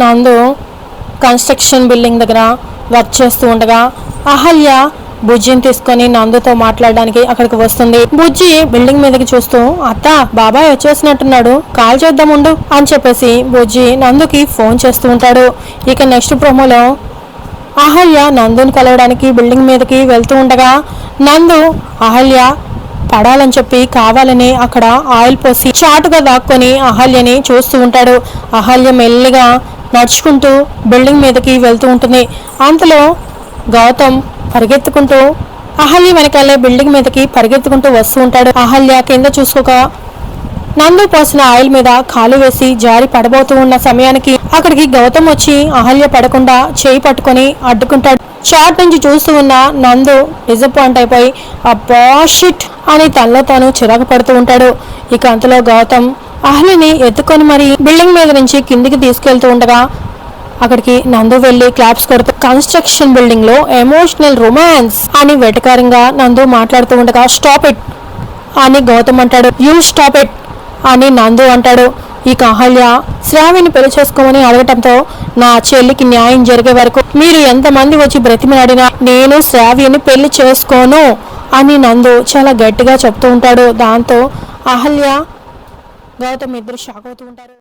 నందు construction building దగ్గర work చేస్తూ ఉండగా అహల్య బుజ్జిని తీసుకొని నందుతో మాట్లాడడానికి అక్కడికి వస్తుంది. బుజ్జి బిల్డింగ్ మీదకి చూస్తూ అత్త బాబాయ్ వచ్చేసినట్టున్నాడు. కాల్ చేద్దాం ఉండు అని చెప్పేసి బుజ్జి నందుకి ఫోన్ చేస్తూ ఉంటాడు. ఇక నెక్స్ట్ ప్రోమోలో అహల్య నందుని కలవడానికి బిల్డింగ్ మీదకి వెళ్తూ ఉండగా నందు అహల్య పడాలని చెప్పి కావాలని అక్కడ ఆయిల్ పోసి చాటుగా దాక్కొని అహల్యని చూస్తూ ఉంటాడు. అహల్య మెల్లిగా నడుచుకుంటూ బిల్డింగ్ మీదకి వెళ్తూ ఉంటుంది. అంతలో గౌతమ్ పరిగెత్తుకుంటూ అహల్య వెనకాలే బిల్డింగ్ మీదకి పరిగెత్తుకుంటూ వస్తూ ఉంటాడు. అహల్య కింద చూసుకోక నందు పోసిన ఆయిల్ మీద కాలు వేసి జారి పడబోతూ ఉన్న సమయానికి అక్కడికి గౌతమ్ వచ్చి అహల్య పడకుండా చేయి పట్టుకొని అడ్డుకుంటాడు. షార్ట్ నుంచి చూస్తూ ఉన్న నందు డిసప్పాయింట్ అయిపోయి అబ్బా షిట్! అని తనలో తాను చిరాకు పడుతూ ఉంటాడు. ఇక అంతలో గౌతమ్ అహ్లిని ఎత్తుకొని మరి బిల్డింగ్ మీద నుంచి కిందికి తీసుకెళ్తూ ఉండగా అక్కడికి నందు వెళ్ళి క్లాప్స్ కొడుతూ కన్స్ట్రక్షన్ బిల్డింగ్లో ఎమోషనల్ రొమాన్స్ అని వెటకారంగా నందు మాట్లాడుతూ ఉండగా స్టాప్ ఇట్ అని గౌతమ్ అంటాడు. యూ స్టాప్ ఇట్ అని నందు అంటాడు. ఇక అహల్య శ్రావిని పెళ్ళి చేసుకోమని అడగటంతో నా చెల్లికి న్యాయం జరిగే వరకు మీరు ఎంతమంది వచ్చి బ్రతిమలాడినా నేను శ్రావ్యని పెళ్ళి చేసుకోను. అని నందు చాలా గట్టిగా చెప్తూ ఉంటాడు. దాంతో అహల్య గౌతమ్ ఇద్దరు షాక్ అవుతూ ఉంటారు.